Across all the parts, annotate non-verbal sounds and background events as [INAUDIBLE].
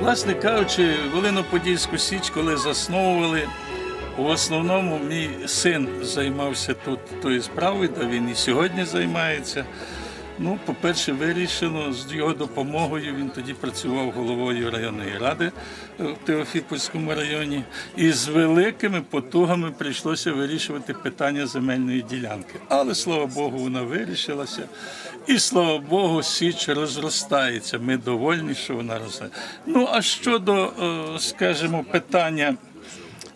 Власне кажучи, Волиноподільську Січ, коли засновували, в основному мій син займався тут тою справою, де він і сьогодні займається. Ну, по-перше, вирішено з його допомогою. Він тоді працював головою районної ради е, в Теофіпольському районі. І з великими потугами прийшлося вирішувати питання земельної ділянки. Але слава Богу, вона вирішилася. І слава Богу, Січ розростається. Ми довольні, що вона росте. Ну а щодо, е, скажімо, питання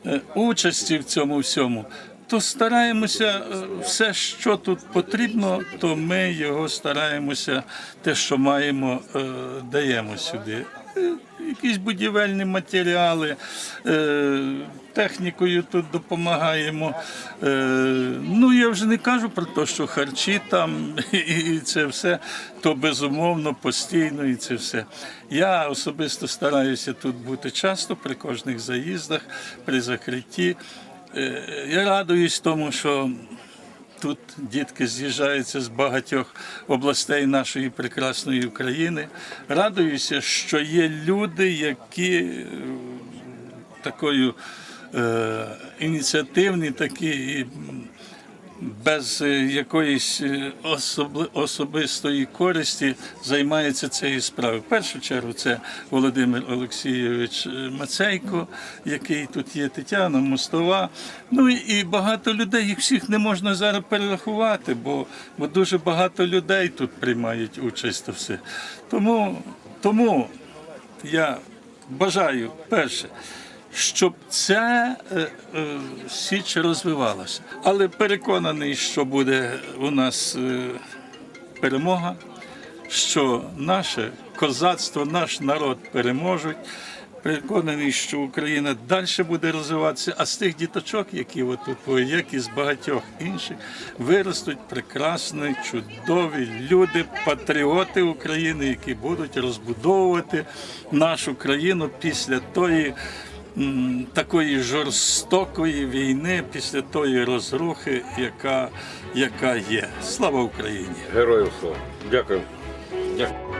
е, участі в цьому всьому, то стараємося е, все, що тут потрібно, то ми його стараємося, те, що маємо, е, даємо сюди. Е, Якісь будівельні матеріали, технікою тут допомагаємо. Ну я вже не кажу про те, що харчі там [LAUGHS] і це все, то безумовно, постійно і це все. Я особисто стараюся тут бути часто при кожних заїздах, при закритті. Е, Я радуюсь тому, що тут дітки з'їжджаються з багатьох областей нашої прекрасної України. Радуюся, що є люди, які е, такою е, ініціативні, такі і без е, якоїсь е, особистої користі займаються цією справою. В першу чергу це Володимир Олексійович е, Мацейко, який тут є, Тетяна Мостова. Ну і- багато людей, їх всіх не можна зараз перерахувати, бо, бо дуже багато людей тут приймають участь у все. Тому, тому я бажаю перше. Щоб ця е, е, січ розвивалася, але переконаний, що буде у нас е, перемога, що наше козацтво, наш народ переможуть. Переконаний, що Україна далі буде розвиватися, а з тих діточок, які отут, як і з багатьох інших, виростуть прекрасні, чудові люди, патріоти України, які будуть розбудовувати нашу країну після тої такої жорстокої війни, після тої розрухи, яка, яка є. Слава Україні! Героям слава. Дякую. Дякую.